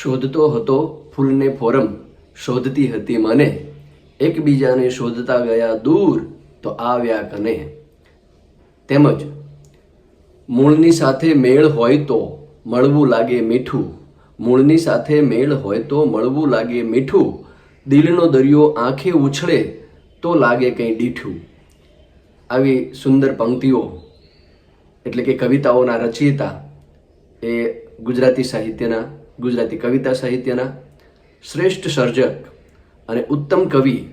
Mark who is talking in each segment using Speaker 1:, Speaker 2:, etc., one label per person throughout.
Speaker 1: શોધતો હતો ફૂલને ફોરમ, શોધતી હતી મને. એકબીજાને શોધતા ગયા દૂર તો આવ્યા કને. તેમજ, મૂળની સાથે મેળ હોય તો મળવું લાગે મીઠું. મૂળની સાથે મેળ હોય તો મળવું લાગે મીઠું. દિલનો દરિયો આંખે ઉછળે તો લાગે કંઈ દીઠું આવી સુંદર પંક્તિઓ, એટલે કે કવિતાઓના રચયિતા એ ગુજરાતી સાહિત્યના ગુજરાતી કવિતા સાહિત્યના શ્રેષ્ઠ સર્જક અને ઉત્તમ કવિ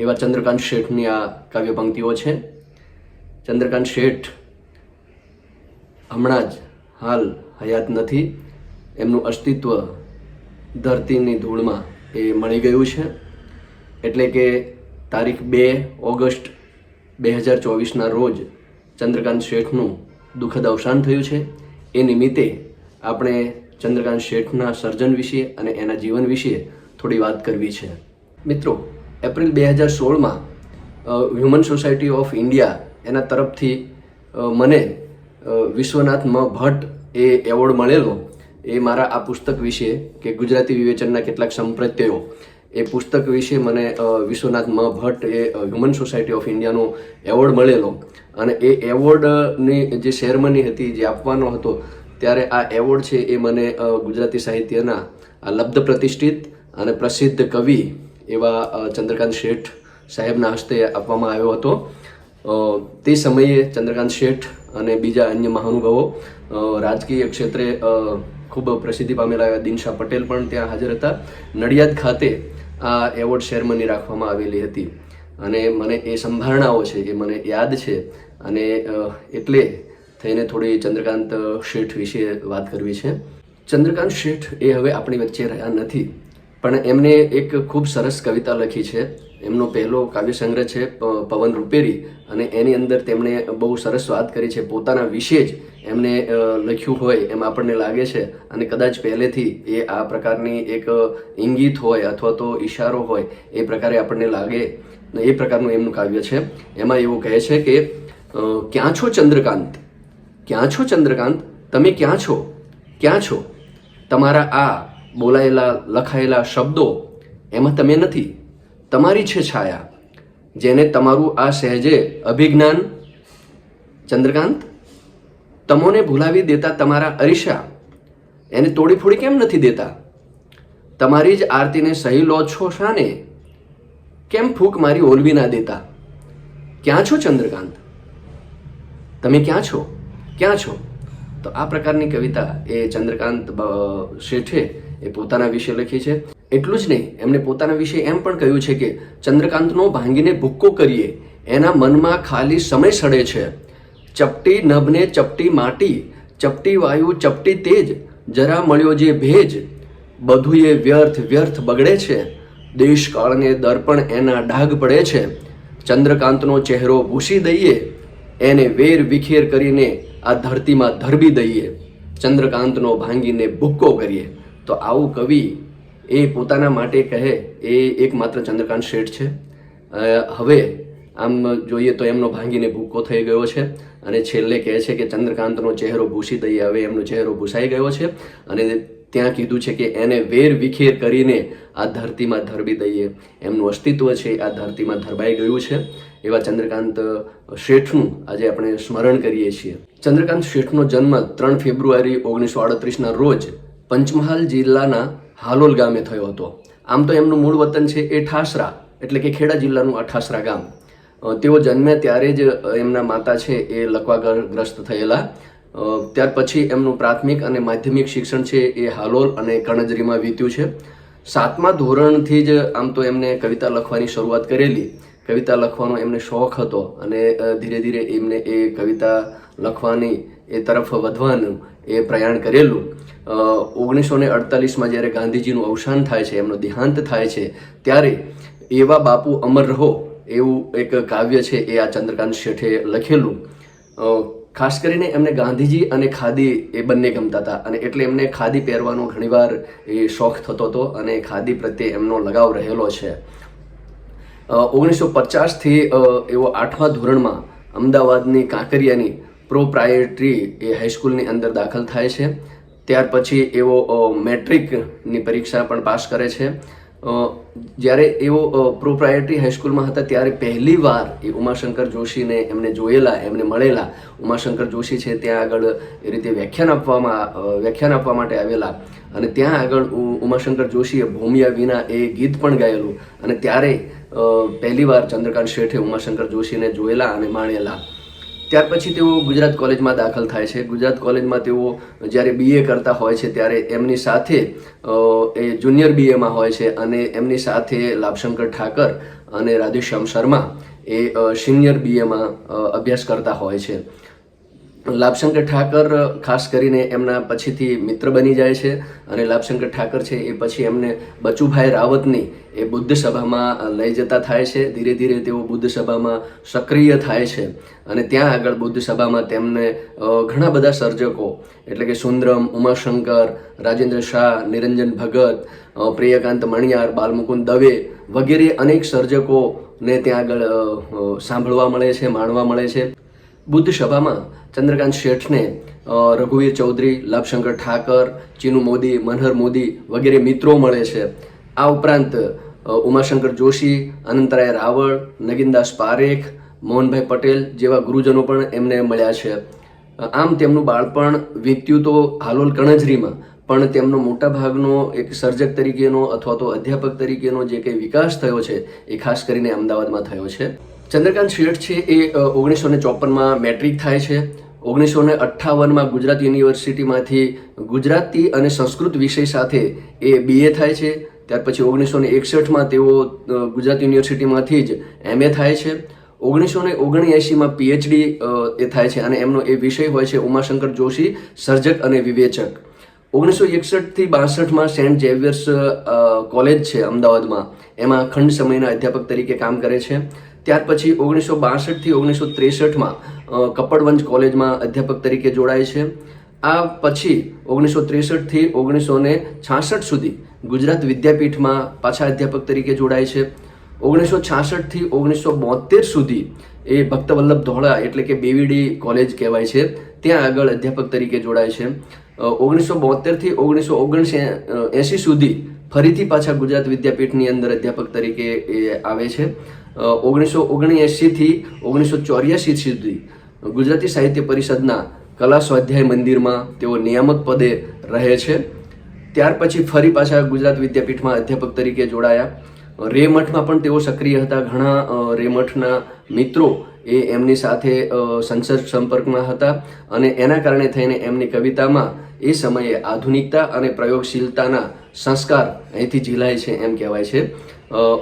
Speaker 1: એવા ચંદ્રકાંત શેઠની આ કાવ્ય પંક્તિઓ છે. ચંદ્રકાંત શેઠ હમણાં જ હાલ હયાત નથી. એમનું અસ્તિત્વ ધરતીની ધૂળમાં એ મળી ગયું છે. એટલે કે તારીખ બે ઓગસ્ટ બે હજાર ચોવીસના રોજ ચંદ્રકાંત શેઠનું દુઃખદ અવસાન થયું છે. એ નિમિત્તે આપણે ચંદ્રકાંત શેઠના સર્જન વિશે અને એના જીવન વિશે થોડી વાત કરવી છે. મિત્રો, એપ્રિલ બે હજાર સોળમાં હ્યુમન સોસાયટી ઓફ ઇન્ડિયા એના તરફથી મને વિશ્વનાથ મ. ભટ્ટ એ એવોર્ડ મળેલો. એ મારા આ પુસ્તક વિશે કે ગુજરાતી વિવેચનના કેટલાક સંપ્રત્યયો એ પુસ્તક વિશે મને વિશ્વનાથ મ. ભટ્ટ એ હ્યુમન સોસાયટી ઓફ ઇન્ડિયાનો એવોર્ડ મળેલો. અને એ એવોર્ડની જે સેરેમની હતી, જે આપવાનો હતો ત્યારે આ એવોર્ડ છે એ મને ગુજરાતી સાહિત્યના આ લબ્ધ પ્રતિષ્ઠિત અને પ્રસિદ્ધ કવિ એવા ચંદ્રકાંત શેઠ સાહેબના હસ્તે આપવામાં આવ્યો હતો. તે સમયે ચંદ્રકાંત શેઠ અને બીજા અન્ય મહાનુભાવો રાજકીય ક્ષેત્રે ખૂબ પ્રસિદ્ધિ પામેલા દિનશા પટેલ પણ ત્યાં હાજર હતા. નડિયાદ ખાતે આ એવોર્ડ સેરેમની રાખવામાં આવેલી હતી. અને મને એ સંભારણાઓ છે એ મને યાદ છે. અને એટલે થઈને થોડી ચંદ્રકાંત શેઠ વિશે વાત કરવી છે. ચંદ્રકાંત શેઠ એ હવે આપણી વચ્ચે રહ્યા નથી, પણ એમને એક ખૂબ સરસ કવિતા લખી છે. એમનો પહેલો કાવ્ય સંગ્રહ છે પવન રૂપેરી, અને એની અંદર તેમણે બહુ સરસ વાત કરી છે. પોતાના વિશે જ એમને લખ્યું હોય એમ આપણને લાગે છે, અને કદાચ પહેલેથી એ આ પ્રકારની એક ઇંગિત હોય અથવા તો ઈશારો હોય, એ પ્રકારે આપણને લાગે, એ પ્રકારનું એમનું કાવ્ય છે. એમાં એવું કહે છે કે ક્યાં છો ચંદ્રકાંત? ક્યાં છો ચંદ્રકાંત? તમે ક્યાં છો? ક્યાં છો? તમારા આ બોલાયેલા, લખાયેલા શબ્દો એમાં તમે નથી. તમારી છે છાયા, જેને તમારું આ સહેજે અભિજ્ઞાન. ચંદ્રકાંત, તમોને ભૂલાવી દેતા તમારા અરીસા, એને તોડી ફોડી કેમ નથી દેતા? તમારી જ આરતીને સહી લો છો શાને? કેમ ફૂંક મારી ઓલવી ના દેતા? ક્યાં છો ચંદ્રકાંત? તમે ક્યાં છો? ક્યાં છો? તો આ પ્રકારની કવિતા એ ચંદ્રકાંત શેઠે એ પોતાના વિશે લખી છે. એટલું જ નહીં, એમણે પોતાના વિશે એમ પણ કહ્યું છે કે ચંદ્રકાંતનો ભાંગીને ભૂક્કો કરીએ, એના મનમાં ખાલી સમય સડે છે. ચપટી નભને ચપટી માટી, ચપટી વાયુ, ચપટી તેજ, જરા મળ્યો જે ભેજ બધું એ વ્યર્થ વ્યર્થ બગડે છે. દેશકાળને દર્પણ એના ડાઘ પડે છે. ચંદ્રકાંતનો ચહેરો ભૂસી દઈએ, એને વેર વિખેર કરીને આ ધરતીમાં ધરબી દઈએ, ચંદ્રકાંતનો ભાંગીને ભૂક્કો કરીએ, તો આવું કવિ એ પોતાના માટે કહે, એ એકમાત્ર ચંદ્રકાંત શેઠ છે. હવે આમ જોઈએ તો એમનો ભાંગીને ભૂક્કો થઈ ગયો છે અને છેલ્લે કહે છે કે ચંદ્રકાંતનો ચહેરો ભૂસી દઈએ, હવે એમનો ચહેરો ભૂસાઈ ગયો છે અને ત્યાં કીધું છે કે એને વેર વિખેર કરીને આ ધરતીમાં ધરબી દઈએ. એમનું અસ્તિત્વ છે, આ ધરતીમાં ધરબાઈ ગયું છે. એવા ચંદ્રકાંત શેઠનું આજે આપણે સ્મરણ કરીએ છીએ. ચંદ્રકાંત શેઠનો જન્મ ત્રણ ફેબ્રુઆરી ઓગણીસો આડત્રીસના રોજ પંચમહાલ જિલ્લાના હાલોલ ગામે થયો હતો. આમ તો એમનું મૂળ વતન છે એ ઠાસરા, એટલે કે ખેડા જિલ્લાનું આ ઠાસરા ગામ. તેઓ જન્મે ત્યારે જ એમના માતા છે એ લકવાગ્રસ્ત થયેલા. ત્યાર પછી એમનું પ્રાથમિક અને માધ્યમિક શિક્ષણ છે એ હાલોલ અને કણજરીમાં વીત્યું છે. સાતમા ધોરણથી જ આમ તો એમને કવિતા લખવાની શરૂઆત કરેલી. કવિતા લખવાનો એમને શોખ હતો અને ધીરે ધીરે એમને એ કવિતા લખવાની એ તરફ વધવાનું એ પ્રયાણ કરેલું. ઓગણીસો ને અડતાલીસમાં જ્યારે ગાંધીજીનું અવસાન થાય છે, એમનો દેહાંત થાય છે, ત્યારે એવા બાપુ અમર રહો એવું એક કાવ્ય છે એ આ ચંદ્રકાંત શેઠે લખેલું. ખાસ કરીને એમને ગાંધીજી અને ખાદી એ બંને ગમતા હતા અને એટલે એમને ખાદી પહેરવાનો ઘણીવાર એ શોખ થતો હતો અને ખાદી પ્રત્યે એમનો લગાવ રહેલો છે. ઓગણીસો પચાસથી એવો આઠમા ધોરણમાં અમદાવાદની કાંકરિયાની પ્રોપ્રાયટરી એ હાઈસ્કૂલની અંદર દાખલ થાય છે. ત્યાર પછી એવો મેટ્રિકની પરીક્ષા પણ પાસ કરે છે. જ્યારે એવો પ્રોપ્રાયટરી હાઈસ્કૂલમાં હતા ત્યારે પહેલી વાર એ ઉમાશંકર જોશીને એમને જોયેલા, એમને મળેલા. ઉમાશંકર જોશી છે, ત્યાં આગળ એ રીતે વ્યાખ્યાન આપવામાં વ્યાખ્યાન આપવા માટે આવેલા. અને ત્યાં આગળ ઉમાશંકર જોશીએ ભૂમિયા વિના એ ગીત પણ ગાયેલું. અને ત્યારે અ, પહેલી વાર ચંદ્રકાંત શેઠે ઉમાશંકર જોશીને જોયેલા અને માણેલા. ત્યાર પછી તેઓ ગુજરાત કોલેજમાં દાખલ થાય છે. ગુજરાત કોલેજમાં તેઓ જ્યારે બીએ કરતા હોય છે ત્યારે એમની સાથે એ જુનિયર બીએમાં હોય છે અને એમની સાથે લાભશંકર ઠાકર અને રાધેશ્યામ શર્મા એ સિનિયર બીએમાં અભ્યાસ કરતા હોય છે. લાભશંકર ઠાકર, ખાસ કરીને એમના પછીથી મિત્ર બની જાય છે અને લાભશંકર ઠાકર છે એ પછી એમને બચુભાઈ રાવતની એ બુદ્ધ સભામાં લઈ જતા થાય છે. ધીરે ધીરે તેઓ બુદ્ધ સભામાં સક્રિય થાય છે અને ત્યાં આગળ બુદ્ધ સભામાં તેમને ઘણા બધા સર્જકો એટલે કે સુંદરમ, ઉમાશંકર, રાજેન્દ્ર શાહ, નિરંજન ભગત પ્રિયકાંત મણિયાર, બાલમુકુંદ દવે વગેરે અનેક સર્જકોને ત્યાં આગળ સાંભળવા મળે છે, માણવા મળે છે. બુદ્ધ સભામાં ચંદ્રકાંત શેઠને રઘુવીર ચૌધરી, લાભશંકર ઠાકર, ચીનુ મોદી, મનહર મોદી વગેરે મિત્રો મળે છે. આ ઉપરાંત ઉમાશંકર જોશી, અનંતરાય રાવળ, નગીનદાસ પારેખ, મોહનભાઈ પટેલ જેવા ગુરુજનો પણ એમને મળ્યા છે. આમ તેમનું બાળપણ વીત્યું તો હાલોલ કણજરીમાં, પણ તેમનો મોટા ભાગનો એક સર્જક તરીકેનો અથવા તો અધ્યાપક તરીકેનો જે કંઈ વિકાસ થયો છે, એ ખાસ કરીને અમદાવાદમાં થયો છે. ચંદ્રકાંત શેઠ છે એ ઓગણીસો ને ચોપનમાં મેટ્રિક થાય છે. ઓગણીસો ને અઠ્ઠાવનમાં ગુજરાત યુનિવર્સિટીમાંથી ગુજરાતી અને સંસ્કૃત વિષય સાથે એ બીએ થાય છે. ત્યાર પછી ઓગણીસો ને એકસઠમાં તેઓ ગુજરાત યુનિવર્સિટીમાંથી જ એમએ થાય છે. ઓગણીસો ને ઓગણએંશીમાં પીએચડી એ થાય છે અને એમનો એ વિષય હોય છે ઉમાશંકર જોશી, સર્જક અને વિવેચક. ઓગણીસો એકસઠથી બાસઠમાં સેન્ટ ઝેવિયર્સ કોલેજ છે અમદાવાદમાં. એમાં ખંડ સમયના અધ્યાપક તરીકે કામ કરે છે. ત્યાર પછી ઓગણીસો બાસઠથી ઓગણીસો ત્રેસઠમાં કપડવંજ કોલેજમાં અધ્યાપક તરીકે જોડાય છે. આ પછી ઓગણીસો ત્રેસઠથી ઓગણીસો ને છાસઠ સુધી ગુજરાત વિદ્યાપીઠમાં પાછા અધ્યાપક તરીકે જોડાય છે. ઓગણીસો છાસઠથી ઓગણીસો બોતેર સુધી એ ભક્તવલ્લભ ધોળા એટલે કે બેવીડી કોલેજ કહેવાય છે. ત્યાં આગળ અધ્યાપક તરીકે જોડાય છે. ઓગણીસો બોતેરથી ઓગણીસો ઓગણસી એંસી સુધી ફરીથી પાછા ગુજરાત વિદ્યાપીઠની અંદર અધ્યાપક તરીકે એ આવે છે. ઓગણીસો ઓગણએંશીથી ઓગણીસો ચોર્યાસી સુધી ગુજરાતી સાહિત્ય પરિષદના કલા સ્વાધ્યાય મંદિરમાં તેઓ નિયામક પદે રહે છે. ત્યાર પછી ફરી પાછા ગુજરાત વિદ્યાપીઠમાં અધ્યાપક તરીકે જોડાયા. રેમઠમાં પણ તેઓ સક્રિય હતા. ઘણા રેમઠના મિત્રો એ એમની સાથે સંસદ સંપર્કમાં હતા અને એના કારણે થઈને એમની કવિતામાં એ સમયે આધુનિકતા અને પ્રયોગશીલતાના સંસ્કાર અહીંથી ઝીલાય છે એમ કહેવાય છે.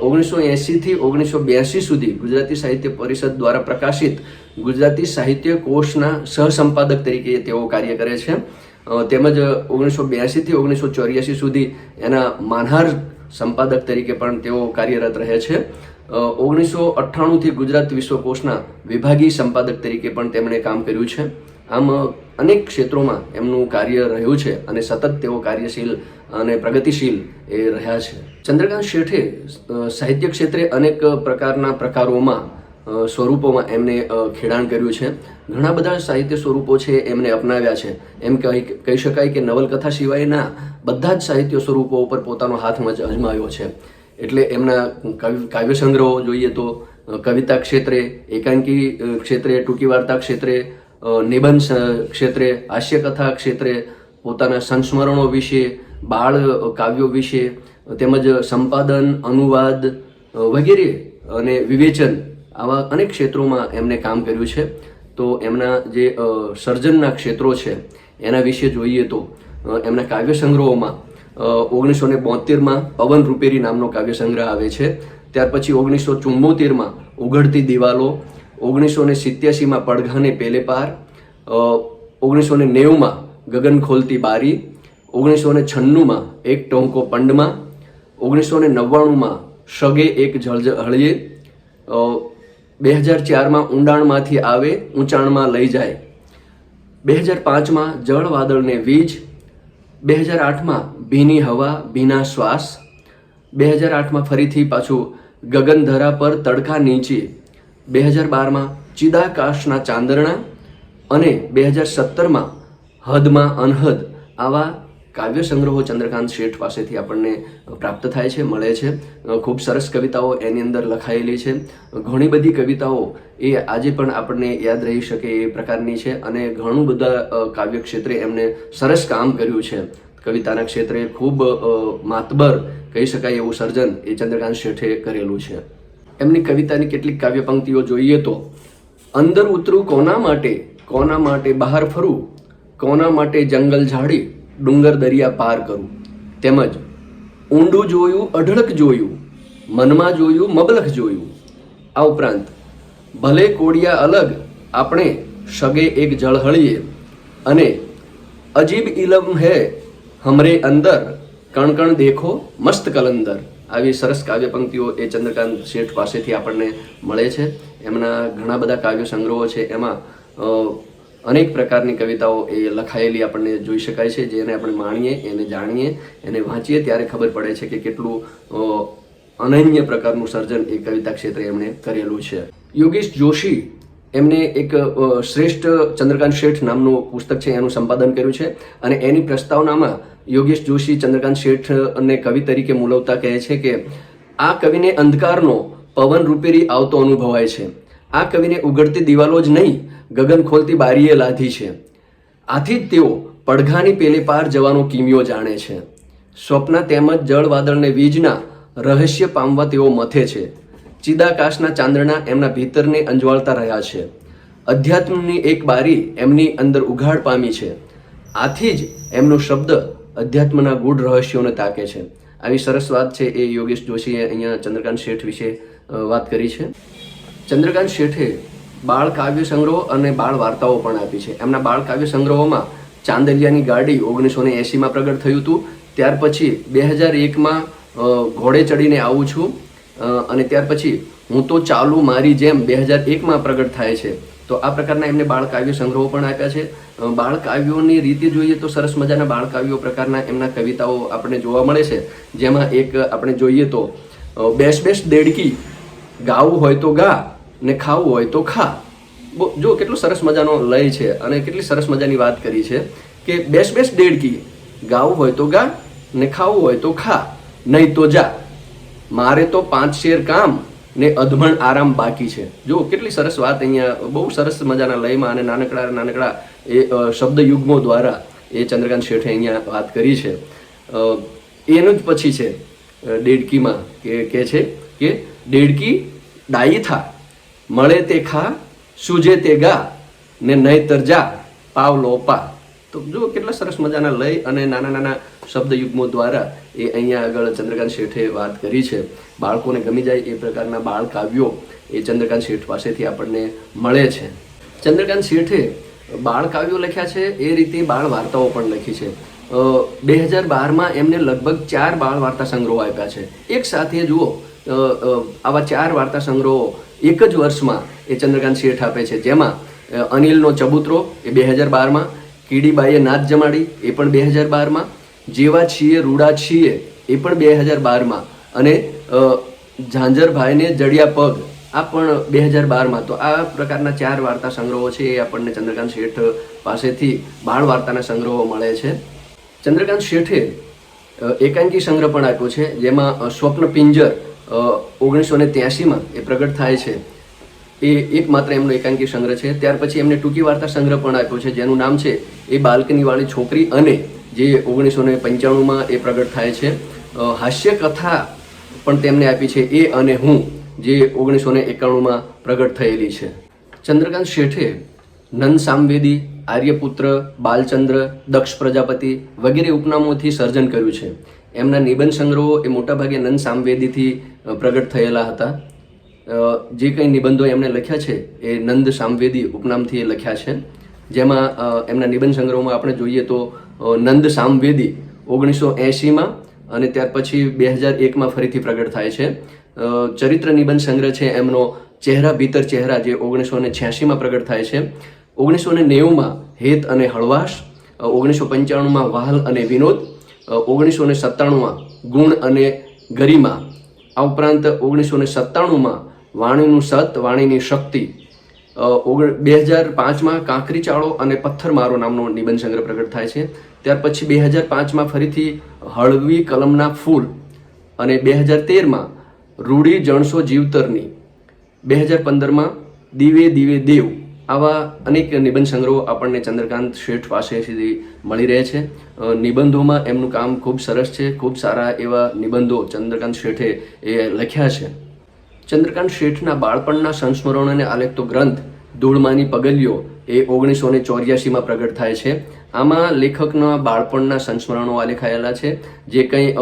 Speaker 1: ઓગણીસો એંશીથી ઓગણીસો બ્યાસી સુધી ગુજરાતી સાહિત્ય પરિષદ દ્વારા પ્રકાશિત ગુજરાતી સાહિત્ય કોષના સહસંપાદક તરીકે તેઓ કાર્ય કરે છે. તેમજ ઓગણીસો બ્યાસીથી ઓગણીસો ચોર્યાસી સુધી એના માનહાર સંપાદક તરીકે પણ તેઓ કાર્યરત રહે છે. ઓગણીસો અઠ્ઠાણુંથી ગુજરાત વિશ્વકોશના વિભાગીય સંપાદક તરીકે પણ તેમણે કામ કર્યું છે. આમ, અનેક ક્ષેત્રોમાં એમનું કાર્ય રહ્યું છે અને સતત તેઓ કાર્યશીલ અને પ્રગતિશીલ એ રહ્યા છે. ચંદ્રકાંત શેઠે સાહિત્ય ક્ષેત્રે અનેક પ્રકારના પ્રકારોમાં સ્વરૂપોમાં એમને ખેડાણ કર્યું છે. ઘણા બધા સાહિત્ય સ્વરૂપો છે એમને અપનાવ્યા છે. એમ કહી કહી શકાય કે નવલકથા સિવાયના બધા જ સાહિત્ય સ્વરૂપો ઉપર પોતાનો હાથ મજ, અજમાવ્યો છે. એટલે એમના કાવ્ય સંગ્રહો જોઈએ તો કવિતા ક્ષેત્રે, એકાંકી ક્ષેત્રે, ટૂંકી વાર્તા ક્ષેત્રે નિબંધ ક્ષેત્રે, હાસ્યકથા ક્ષેત્રે, પોતાના સંસ્મરણો વિશે, બાળ કાવ્યો વિશે, તેમજ સંપાદન, અનુવાદ વગેરે અને વિવેચન આવા અનેક ક્ષેત્રોમાં એમને કામ કર્યું છે. તો એમના જે સર્જનના ક્ષેત્રો છે, એના વિશે જોઈએ તો એમના કાવ્ય સંગ્રહોમાં ઓગણીસો ને બોતેરમાં પવન રૂપેરી નામનો કાવ્ય સંગ્રહ આવે છે. ત્યાર પછી ઓગણીસો ચુમ્મોતેરમાં ઉઘડતી દિવાલો ઓગણીસો ને સિત્યાસીમાં પડઘાને પેલે પાર ઓગણીસો ને નેવુંમાં ગગન ખોલતી બારી ઓગણીસો ને છન્નુંમાં એક ટોંકો પંડમાં ઓગણીસો ને નવ્વાણુંમાં સગે એક જળ હળીએ બે હજાર ચારમાં ઊંડાણમાંથી આવે, ઊંચાણમાં લઈ જાય. બે હજાર પાંચમાં જળ વાદળને વીજ, બે હજાર આઠમાં ભીની હવા, ભીના શ્વાસ, બે હજાર આઠમાં ફરીથી પાછું ગગનધરા પર તડકા નીચે. બે હજાર બારમાં ચિદાકાશના ચાંદરણા અને બે હજાર સત્તરમાં હદમાં અનહદ આવા કાવ્ય સંગ્રહો ચંદ્રકાંત શેઠ પાસેથી આપણને પ્રાપ્ત થાય છે, મળે છે. ખૂબ સરસ કવિતાઓ એની અંદર લખાયેલી છે. ઘણી બધી કવિતાઓ એ આજે પણ આપણને યાદ રહી શકે એ પ્રકારની છે અને ઘણું બધા કાવ્ય ક્ષેત્રે એમને સરસ કામ કર્યું છે. કવિતાના ક્ષેત્રે ખૂબ માતબર કહી શકાય એવું સર્જન એ ચંદ્રકાંત શેઠે કરેલું છે. એમની કવિતાની કેટલીક કાવ્ય પંક્તિઓ જોઈએ તો, અંદર ઉતરું કોના માટે? કોના માટે બહાર ફરું? કોના માટે જંગલ ઝાડી? ડુંગર દરિયા પાર કરું? તેમજ, ઊંડું જોયું, અઢળક જોયું, મનમાં જોયું, મબલખ જોયું. આ ઉપરાંત, ભલે કોડિયા અલગ, આપણે સગે એક જળહળીએ અને, અજીબ ઇલમ હે, હમરે અંદર કણ કણ દેખો, મસ્ત કલંદર. આવી સરસ કાવ્ય પંક્તિઓ એ ચંદ્રકાંત શેઠ પાસેથી આપણને મળે છે. એમના ઘણા બધા કાવ્ય સંગ્રહો છે. એમાં અનેક પ્રકારની કવિતાઓ એ લખાયેલી આપણને જોઈ શકાય છે, જેને આપણે માણીએ, એને જાણીએ, એને વાંચીએ, ત્યારે ખબર પડે છે કે કેટલું અનન્ય પ્રકારનું સર્જન એ કવિતા ક્ષેત્રે એમણે કરેલું છે. યોગેશ જોશી એમને એક શ્રેષ્ઠ ચંદ્રકાંત શેઠ નામનું પુસ્તક છે, એનું સંપાદન કર્યું છે અને એની પ્રસ્તાવનામાં યોગેશ જોશી ચંદ્રકાંત શેઠને કવિ તરીકે મૂલવતા કહે છે કે, આ કવિને અંધકારનો પવન રૂપેરી આવતો અનુભવાય છે. આ કવિને ઉગડતી દિવાલો જ નહીં, ગગન ખોલતી બારીએ લાધી છે. આથી જ તેઓ પડઘાની પેલે પાર જવાનો કિમિયો જાણે છે. સ્વપ્ન તેમજ જળ વાદળને વીજના રહસ્ય પામવા તેઓ મથે છે. ચિદાકાશના ચાંદ્રના એમના ભીતરને અંજવાળતા રહ્યા છે. અધ્યાત્મની એક બારી એમની અંદર ઉઘાડ પામી છે. આથી જ એમનો શબ્દ અધ્યાત્મના ગૂઢ રહસ્યોને તાકે છે. આવી સરસ વાત છે એ યોગેશ જોશીએ અહીંયા ચંદ્રકાંત શેઠ વિશે વાત કરી છે. ચંદ્રકાંત શેઠે બાળ કાવ્ય સંગ્રહ અને બાળ વાર્તાઓ પણ આપી છે. એમના બાળ કાવ્ય સંગ્રહોમાં ચાંદલિયાની ગાડી ઓગણીસો ને એંસીમાં પ્રગટ થયું હતું. ત્યાર પછી બે હજાર એકમાં ઘોડે ચડીને આવું છું. અને ત્યાર પછી હું તો ચાલુ મારી જેમ બે હજાર એકમાં પ્રગટ થાય છે. તો આ પ્રકારના એમને બાળ કાવ્ય સંગ્રહો પણ આપ્યા છે. બાળકાવ્યોની બાળ કાવ્યોની રીતે જોઈએ તો સરસ મજાના બાળ કાવ્યો પ્રકારના એમના કવિતાઓ આપણને જોવા મળે છે. જેમાં એક આપણે જોઈએ તો બેસ બેસ દેડકી, ગાવું હોય તો ગા ને ખાવું હોય તો ખા. જો કેટલો સરસ મજાનો લય છે અને કેટલી સરસ મજાની વાત કરી છે કે બેસ બેસ દેડકી, ગાવું હોય તો ગા ને ખાવું હોય તો ખા, નહીં તો જા. મારે તો પાંચ શેર કામ ને અધમણ આરામ બાકી છે. જો, કેટલી સરસ વાત અહીંયા, બહુ સરસ મજાના લયમાં અને નાનકડા નાનકડા એ શબ્દ યુગ્મો દ્વારા એ ચંદ્રકાંત શેઠે અહીંયા વાત કરી છે. એનું જ પછી છે દેડકીમાં કે કે છે કે દેડકી ડાઈ થા, મળે તે ખા, સૂજે તે ગા, ને નહીતર જા, પાવ લો પા. તો જો કેટલા સરસ મજાના લય અને નાના નાના શબ્દ યુગ્મો દ્વારા એ અહીંયા આગળ ચંદ્રકાંત શેઠે વાત કરી છે. બાળકોને ગમી જાય એ પ્રકારના બાળ કાવ્યો એ ચંદ્રકાંત શેઠ પાસેથી આપણને મળે છે. ચંદ્રકાંત શેઠે બાળ કાવ્યો લખ્યા છે, એ રીતે બાળ વાર્તાઓ પણ લખી છે. બે હજાર બારમાં એમને લગભગ ચાર બાળ વાર્તા સંગ્રહો આપ્યા છે. એક સાથે જુઓ આવા ચાર વાર્તા સંગ્રહો એક જ વર્ષમાં એ ચંદ્રકાંત શેઠ આપે છે. જેમાં અનિલનો ચબૂતરો એ બે હજાર બારમાં કીડીબાઈએ નાચ જમાડી, એ પણ બે હજાર બારમાં જેવા છીએ, રૂડા છીએ, એ પણ બે હજાર બારમાં અને ઝાંઝરભાઈને જડિયા પગ, આ પણ બે હજાર બારમાં તો આ પ્રકારના ચાર વાર્તા સંગ્રહો છે, એ આપણને ચંદ્રકાંત શેઠ પાસેથી બાળ વાર્તાના સંગ્રહો મળે છે. ચંદ્રકાંત શેઠે એકાંકી સંગ્રહ પણ આપ્યો છે, જેમાં સ્વપ્ન પિંજર ઓગણીસો ને ત્યાસીમાં એ પ્રગટ થાય છે. એ એકમાત્ર એમનો એકાંકી સંગ્રહ છે. ત્યાર પછી એમને ટૂંકી વાર્તા સંગ્રહ પણ આપ્યો છે, જેનું નામ છે, એ બાલ્કનીવાળી છોકરી અને જે ઓગણીસો ને પંચાણુંમાં એ પ્રગટ થાય છે. હાસ્ય કથા પણ તેમને આપી છે, એ અને હું, જે ઓગણીસો ને એકાણુંમાં પ્રગટ થયેલી છે. ચંદ્રકાંત શેઠે નંદ સામવેદી, આર્યપુત્ર, બાલચંદ્ર, દક્ષ પ્રજાપતિ વગેરે ઉપનામોથી સર્જન કર્યું છે. એમના નિબંધ સંગ્રહો એ મોટાભાગે નંદ સામવેદીથી પ્રગટ થયેલા હતા. જે કંઈ નિબંધો એમણે લખ્યા છે એ નંદ સામવેદી ઉપનામથી એ લખ્યા છે. જેમાં એમના નિબંધ સંગ્રહોમાં આપણે જોઈએ તો નંદ સામવેદી ઓગણીસો એંશીમાં અને ત્યાર પછી બે હજાર એકમાં ફરીથી પ્રગટ થાય છે. ચરિત્ર નિબંધ સંગ્રહ છે એમનો ચહેરા ભીતર ચહેરા જે ઓગણીસો ને છ્યાસીમાં પ્રગટ થાય છે. ઓગણીસો ને નેવુંમાં હેત અને હળવાશ ઓગણીસો પંચાણુંમાં વાહલ અને વિનોદ ઓગણીસો ને સત્તાણુંમાં ગુણ અને ગરિમા, આ ઉપરાંત ઓગણીસો ને સત્તાણુંમાં વાણીનું સત, વાણીની શક્તિ. ઓગણ બે હજાર પાંચમાં કાંકરી ચાળો અને પથ્થરમારો નામનો નિબંધ સંગ્રહ પ્રગટ થાય છે. ત્યાર પછી બે હજાર પાંચમાં ફરીથી હળવી કલમના ફૂલ અને બે હજાર તેરમાં રૂઢી જણસો જીવતરની. બે હજાર પંદરમાં દીવે દીવે દેવ આવા અનેક નિબંધ સંગ્રહો આપણને ચંદ્રકાંત શેઠ પાસેથી મળી રહે છે. નિબંધોમાં એમનું કામ ખૂબ સરસ છે. ખૂબ સારા એવા નિબંધો ચંદ્રકાંત શેઠે એ લખ્યા છે. ચંદ્રકાંત શેઠના બાળપણના સંસ્મરણોને આલેખતો ગ્રંથ ધૂળમાની પગલીઓ એ ઓગણીસો ને ચોર્યાસીમાં પ્રગટ થાય છે. આમાં લેખકના બાળપણના સંસ્મરણો આલેખાયેલા છે, જે કંઈ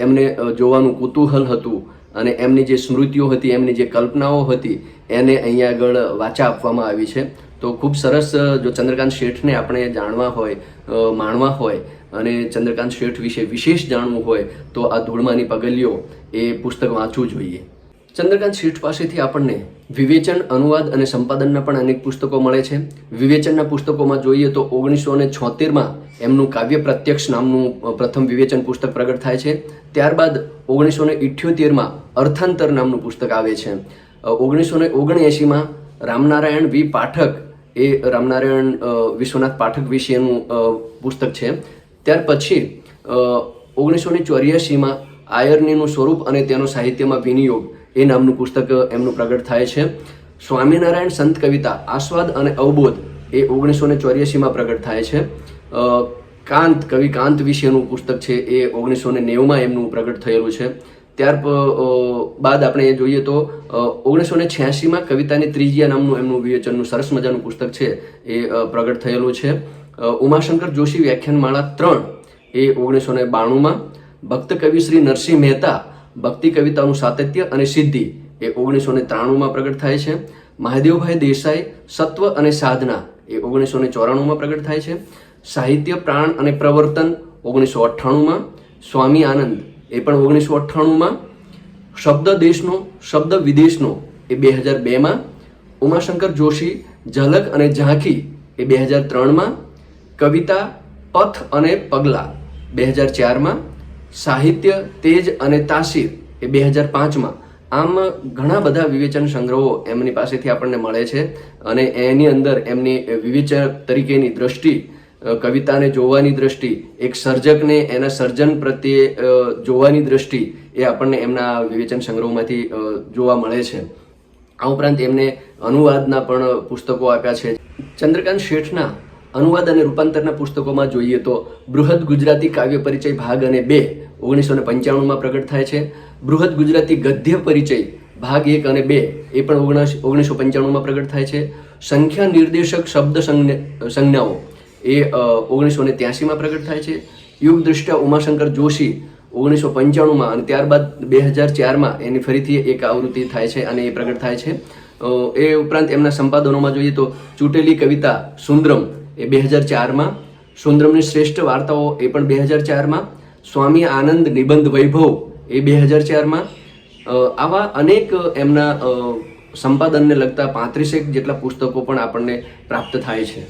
Speaker 1: એમને જોવાનું કુતૂહલ હતું અને એમની જે સ્મૃતિઓ હતી, એમની જે કલ્પનાઓ હતી, એને અહીંયા આગળ વાચા આપવામાં આવી છે. તો ખૂબ સરસ જો ચંદ્રકાંત શેઠને આપણે જાણવા હોય માણવા હોય અને ચંદ્રકાંત શેઠ વિશે વિશેષ જાણવું હોય, તો આ ધૂળમાની પગલીઓ એ પુસ્તક વાંચવું જોઈએ. ચંદ્રકાંત શેઠ પાસેથી આપણને વિવેચન, અનુવાદ અને સંપાદનના પણ અનેક પુસ્તકો મળે છે. વિવેચનના પુસ્તકોમાં જોઈએ તો ઓગણીસો ને છોતેરમાં એમનું કાવ્ય પ્રત્યક્ષ નામનું પ્રથમ વિવેચન પુસ્તક પ્રગટ થાય છે. ત્યારબાદ ઓગણીસો ને ઇઠ્યોતેરમાં અર્થાંતર નામનું પુસ્તક આવે છે. ઓગણીસો ને ઓગણએંશીમાં રામનારાયણ વી. પાઠક એ રામનારાયણ વિશ્વનાથ પાઠક વિશેનું પુસ્તક છે. ત્યાર પછી ઓગણીસો ને ચોર્યાસીમાં આયર્નીનું સ્વરૂપ અને તેનો સાહિત્યમાં વિનિયોગ. એ નામનું પુસ્તક એમનું પ્રગટ થાય છે. સ્વામિનારાયણ સંત કવિતા, આસ્વાદ અને અવબોધ એ ઓગણીસો ને ચોર્યાસીમાં પ્રગટ થાય છે. કાંત, કવિ કાંત વિશેનું પુસ્તક છે એ ઓગણીસો ને નેવુંમાં એમનું પ્રગટ થયેલું છે. ત્યાર બાદ આપણે એ જોઈએ તો ઓગણીસો ને છ્યાસીમાં કવિતાની ત્રીજીયા નામનું એમનું વિવેચનનું સરસ મજાનું પુસ્તક છે એ પ્રગટ થયેલું છે. ઉમાશંકર જોશી વ્યાખ્યાનમાળા ત્રણ એ ઓગણીસો ને બાણુંમાં, ભક્ત કવિ શ્રી નરસિંહ મહેતા ભક્તિ કવિતાનું સાતત્ય અને સિદ્ધિ એ ઓગણીસો ને ત્રાણુંમાં પ્રગટ થાય છે. મહાદેવભાઈ દેસાઈ સત્વ અને સાધના એ ઓગણીસો ને ચોરાણુંમાં પ્રગટ થાય છે. સાહિત્ય, પ્રાણ અને પ્રવર્તન ઓગણીસો અઠ્ઠાણુંમાં. સ્વામી આનંદ એ પણ ઓગણીસો અઠ્ઠાણુંમાં. શબ્દ દેશનો, શબ્દ વિદેશનો એ બે હજાર બેમાં. ઉમાશંકર જોશી, ઝલક અને ઝાંખી એ બે હજાર ત્રણમાં. કવિતા, પથ અને પગલા બે હજાર ચારમાં. સાહિત્ય, તેજ અને તાસીર એ બે હજાર પાંચમાં આમ ઘણા બધા વિવેચન સંગ્રહો એમની પાસેથી આપણને મળે છે અને એની અંદર એમની વિવેચક તરીકેની દ્રષ્ટિ કવિતાને જોવાની દ્રષ્ટિ, એક સર્જકને એના સર્જન પ્રત્યે જોવાની દ્રષ્ટિ એ આપણને એમના વિવેચન સંગ્રહોમાંથી જોવા મળે છે. આ ઉપરાંત એમને અનુવાદના પણ પુસ્તકો આપ્યા છે. ચંદ્રકાંત શેઠના અનુવાદ અને રૂપાંતરના પુસ્તકોમાં જોઈએ તો બૃહદ ગુજરાતી કાવ્ય પરિચય ભાગ અને બે ઓગણીસો ને પંચાણુંમાં પ્રગટ થાય છે. બૃહદ ગુજરાતી ગદ્ય પરિચય ભાગ એક અને બે એ પણ ઓગણીસ ઓગણીસો પંચાણુંમાં પ્રગટ થાય છે. સંખ્યા નિર્દેશક શબ્દ સંજ્ઞ- સંજ્ઞાઓ એ ઓગણીસો ને ત્યાસીમાં પ્રગટ થાય છે. યુગ દ્રષ્ટા ઉમાશંકર જોશી ઓગણીસો પંચાણુંમાં અને ત્યારબાદ બે હજાર ચારમાં એની ફરીથી એક આવૃત્તિ થાય છે અને એ પ્રગટ થાય છે. એ ઉપરાંત એમના સંપાદનોમાં જોઈએ તો ચૂંટેલી કવિતા સુંદરમ એ બે હજાર ચારમાં. સુંદરમની શ્રેષ્ઠ વાર્તાઓ એ પણ બે હજાર ચારમાં. સ્વામી આનંદ નિબંધ વૈભવ એ બે હજાર ચારમાં આવા અનેક એમના સંપાદનને લગતા પાંત્રીસેક જેટલા પુસ્તકો પણ આપણને પ્રાપ્ત થાય છે.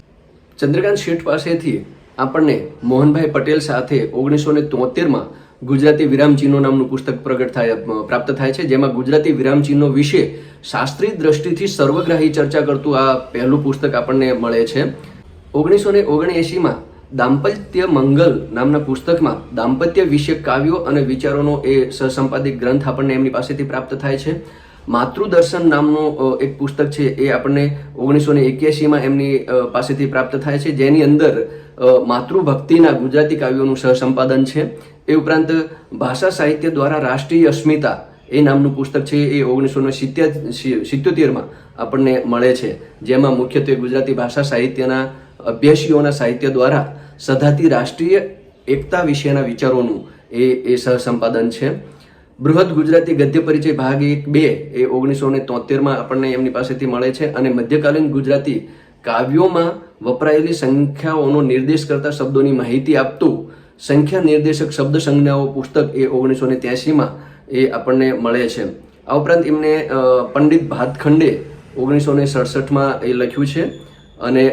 Speaker 1: ચંદ્રકાંત શેઠ પાસેથી આપણને મોહનભાઈ પટેલ સાથે ઓગણીસો ને તોતેરમાં ગુજરાતી વિરામચિહ્નો નામનું પુસ્તક પ્રગટ થાય પ્રાપ્ત થાય છે, જેમાં ગુજરાતી વિરામચિહ્નો વિશે શાસ્ત્રીય દ્રષ્ટિથી સર્વગ્રાહી ચર્ચા કરતું આ પહેલું પુસ્તક આપણને મળે છે. ઓગણીસો ને ઓગણએંશીમાં દાંપત્ય મંગલ નામના પુસ્તકમાં દાંપત્ય વિશે કાવ્યો અને વિચારોનો એ સહસંપાદિક ગ્રંથ આપણને એમની પાસેથી પ્રાપ્ત થાય છે. માતૃદર્શન નામનું એક પુસ્તક છે એ આપણને ઓગણીસો ને એક્યાસીમાં એમની પાસેથી પ્રાપ્ત થાય છે. જેની અંદર માતૃભક્તિના ગુજરાતી કાવ્યોનું સહસંપાદન છે. એ ઉપરાંત ભાષા સાહિત્ય દ્વારા રાષ્ટ્રીય અસ્મિતા એ નામનું પુસ્તક છે એ ઓગણીસો ને સિત્યોતેરમાં આપણને મળે છે. જેમાં મુખ્યત્વે ગુજરાતી ભાષા સાહિત્યના અભ્યાસીઓના સાહિત્ય દ્વારા સધાતી રાષ્ટ્રીય એકતા વિશેના વિચારોનું એ એ સહસંપાદન છે. બૃહદ ગુજરાતી ગદ્ય પરિચય ભાગ એક બે એ ઓગણીસો ને તોતેરમાં આપણને એમની પાસેથી મળે છે અને મધ્યકાલીન ગુજરાતી કાવ્યોમાં વપરાયેલી સંખ્યાઓનો નિર્દેશ કરતા શબ્દોની માહિતી આપતું સંખ્યા નિર્દેશક શબ્દ સંજ્ઞાઓ પુસ્તક એ ઓગણીસો ને ત્યાસીમાં એ આપણને મળે છે. આ ઉપરાંત એમને પંડિત ભાતખંડે ઓગણીસો ને સડસઠમાં એ લખ્યું છે. અને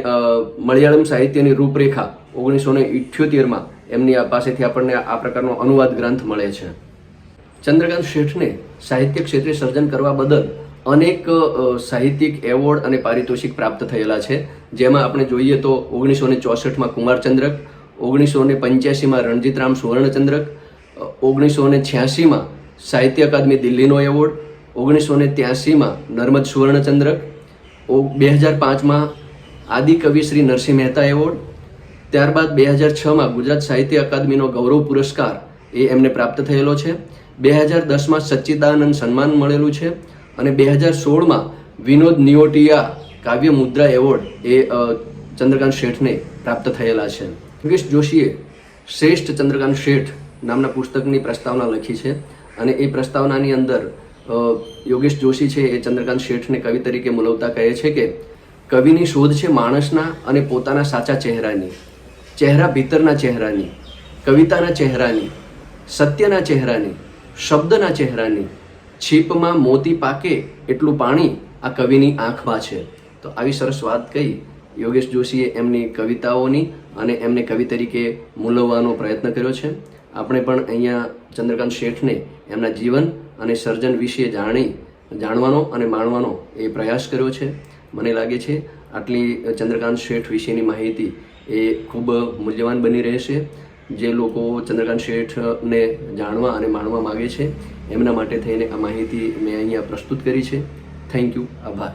Speaker 1: મલયાળમ સાહિત્યની રૂપરેખા ઓગણીસો ને ઇઠ્યોતેરમાં એમની પાસેથી આપણને આ પ્રકારનો અનુવાદ ગ્રંથ મળે છે. ચંદ્રકાંત શેઠને સાહિત્ય ક્ષેત્રે સર્જન કરવા બદલ અનેક સાહિત્યિક એવોર્ડ અને પારિતોષિક પ્રાપ્ત થયેલા છે. જેમાં આપણે જોઈએ તો ઓગણીસો ને ચોસઠમાં કુમારચંદ્રક ઓગણીસો ને પંચ્યાસીમાં રણજીતરામ સુવર્ણચંદ્રક ઓગણીસો ને છ્યાસીમાં સાહિત્ય અકાદમી દિલ્હીનો એવોર્ડ ઓગણીસો ને ત્યાસીમાં નર્મદ સુવર્ણચંદ્રક બે હજાર પાંચમાં આદિકવિ શ્રી નરસિંહ મહેતા એવોર્ડ. ત્યારબાદ બે હજાર છમાં ગુજરાત સાહિત્ય અકાદમીનો ગૌરવ પુરસ્કાર એ એમને પ્રાપ્ત થયેલો છે. બે હજાર દસમાં સચ્ચિદાનંદ સન્માન મળેલું છે અને બે હજાર સોળમાં વિનોદ નિયોટિયા કાવ્ય મુદ્રા એવોર્ડ એ ચંદ્રકાંત શેઠને પ્રાપ્ત થયેલા છે. યોગેશ જોશીએ શ્રેષ્ઠ ચંદ્રકાંત શેઠ નામના પુસ્તકની પ્રસ્તાવના લખી છે અને એ પ્રસ્તાવનાની અંદર યોગેશ જોશી છે એ ચંદ્રકાંત શેઠને કવિ તરીકે મુલવતા કહે છે કે કવિની શોધ છે માણસના અને પોતાના સાચા ચહેરાની. ચહેરા ભીતરના ચહેરાની, કવિતાના ચહેરાની, સત્યના ચહેરાની, શબ્દના ચહેરાની. છીપમાં મોતી પાકે એટલું પાણી આ કવિની આંખમાં છે. તો આવી સરસ વાત કહી યોગેશ જોશીએ એમની કવિતાઓની અને એમને કવિ તરીકે મૂલવવાનો પ્રયત્ન કર્યો છે. આપણે પણ અહીંયા ચંદ્રકાંત શેઠને એમના જીવન અને સર્જન વિશે જાણી, જાણવાનો અને માણવાનો એ પ્રયાસ કર્યો છે. મને લાગે છે આટલી ચંદ્રકાંત શેઠ વિશેની માહિતી એ ખૂબ મૂલ્યવાન બની રહેશે. જે લોકો ચંદ્રકાંત શેઠને જાણવા અને માણવા માગે છે, એમના માટે થઈને આ માહિતી મેં અહીંયા પ્રસ્તુત કરી છે. થેન્ક યુ આભાર.